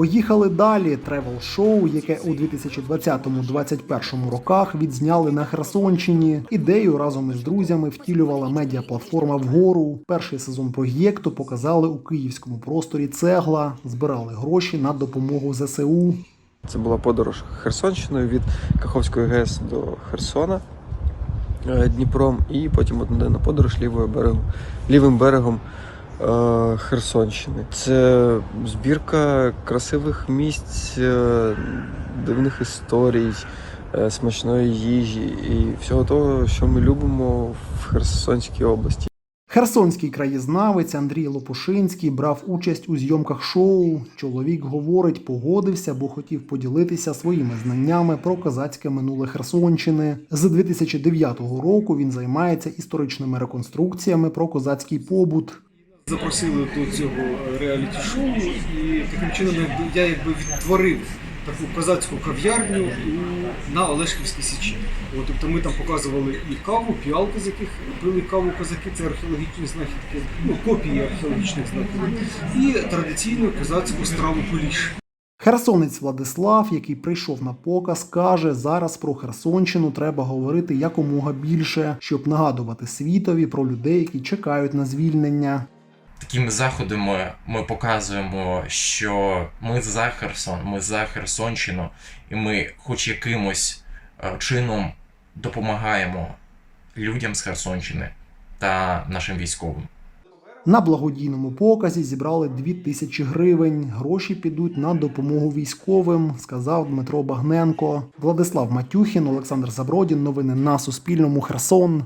Поїхали далі. Тревел-шоу, яке у 2020-2021 роках відзняли на Херсонщині. Ідею разом із друзями втілювала медіаплатформа вгору. Перший сезон проєкту показали у київському просторі цегла, збирали гроші на допомогу ЗСУ. Це була подорож Херсонщиною від Каховської ГЕС до Херсона е, Дніпром, і потім одноденна подорож лівою берегом, лівим берегом Херсонщини. Це збірка красивих місць, е, дивних історій, е, смачної їжі і всього того, що ми любимо в Херсонській області. Херсонський краєзнавець Андрій Лопушинський брав участь у зйомках шоу. Чоловік говорить, погодився, бо хотів поділитися своїми знаннями про козацьке минуле Херсонщини. З 2009 року він займається історичними реконструкціями про козацький побут. Запросили до цього реаліті-шоу, і таким чином я якби відтворив таку козацьку кав'ярню на Олешківській Січі. От, тобто ми там показували і каву, піалки, з яких пили каву козаки, це археологічні знахідки, ну, копії археологічних знахідок, і традиційну козацьку страву куліш. Херсонець Владислав, який прийшов на показ, каже, зараз про Херсонщину треба говорити якомога більше, щоб нагадувати світові про людей, які чекають на звільнення. Такими заходами ми показуємо, що ми за Херсон, ми за Херсонщину, і ми, хоч якимось е, чином, допомагаємо людям з Херсонщини та нашим військовим. На благодійному показі зібрали 2 тисячі гривень. Гроші підуть на допомогу військовим, сказав Дмитро Багненко. Владислав Матюхін, Олександр Забродін. Новини на Суспільному. Херсон.